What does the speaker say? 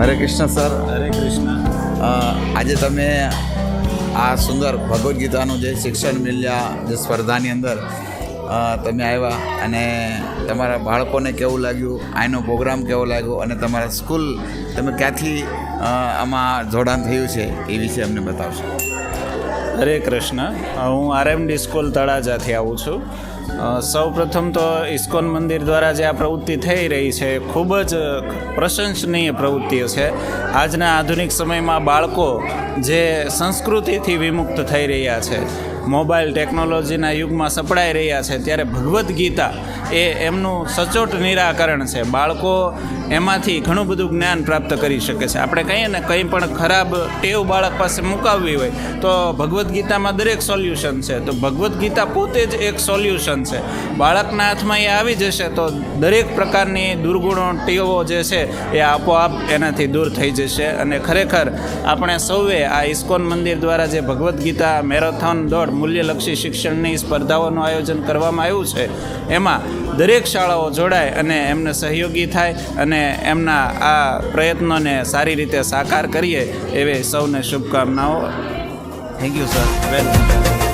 હરે Krishna sir. Hare Krishna આજે તમે આ સુંદર ભગવદ્ ગીતાનું જે શિક્ષણ મિલ્યા જે સ્પર્ધાની અંદર તમે આવ્યા અને તમારા બાળકોને કેવું લાગ્યું? આનો પ્રોગ્રામ કેવો લાગ્યો? અને તમારા સ્કૂલ તમે ક્યાંથી આમાં જોડાણ થયું છે એ વિશે અમને બતાવશો. હરે કૃષ્ણ. હું આરએમડી સ્કૂલ તળાજાથી આવું છું. સૌ પ્રથમ તો ઇસ્કોન મંદિર દ્વારા જે આ પ્રવૃત્તિ થઈ રહી છે, ખૂબ જ પ્રશંસનીય પ્રવૃત્તિઓ છે. આજના આધુનિક સમયમાં બાળકો જે સંસ્કૃતિથી વિમુક્ત થઈ રહ્યા છે મોબાઈલ ટેકનોલોજીના યુગમાં સપડાઈ રહ્યા છે, ત્યારે ભગવદ્ ગીતા એ એમનું સચોટ નિરાકરણ છે. બાળકો એમાંથી ઘણું બધું જ્ઞાન પ્રાપ્ત કરી શકે છે. આપણે કહીએ ને, કંઈ પણ ખરાબ ટેવ બાળક પાસે મુકાવવી હોય, તો ભગવદ્ ગીતામાં દરેક સોલ્યુશન છે. તો ભગવદ્ ગીતા પોતે જ એક સોલ્યુશન છે. બાળકના હાથમાં એ આવી જશે, તો દરેક પ્રકારની દુર્ગુણો, ટેવો જે છે, એ આપોઆપ એનાથી દૂર થઈ જશે. અને ખરેખર, આપણે સૌએ આ ઇસ્કોન મંદિર દ્વારા જે ભગવદ્ ગીતા મેરેથોન દોડ મૂલ્યલક્ષી શિક્ષણની સ્પર્ધાઓનું આયોજન કરવામાં આવ્યું છે. એમાં દરેક શાળાઓ જોડાય અને એમને સહયોગી થાય અને એમના આ પ્રયત્નોને સારી રીતે સાકાર કરીએ એવી સૌને શુભકામનાઓ. Thank you sir welcome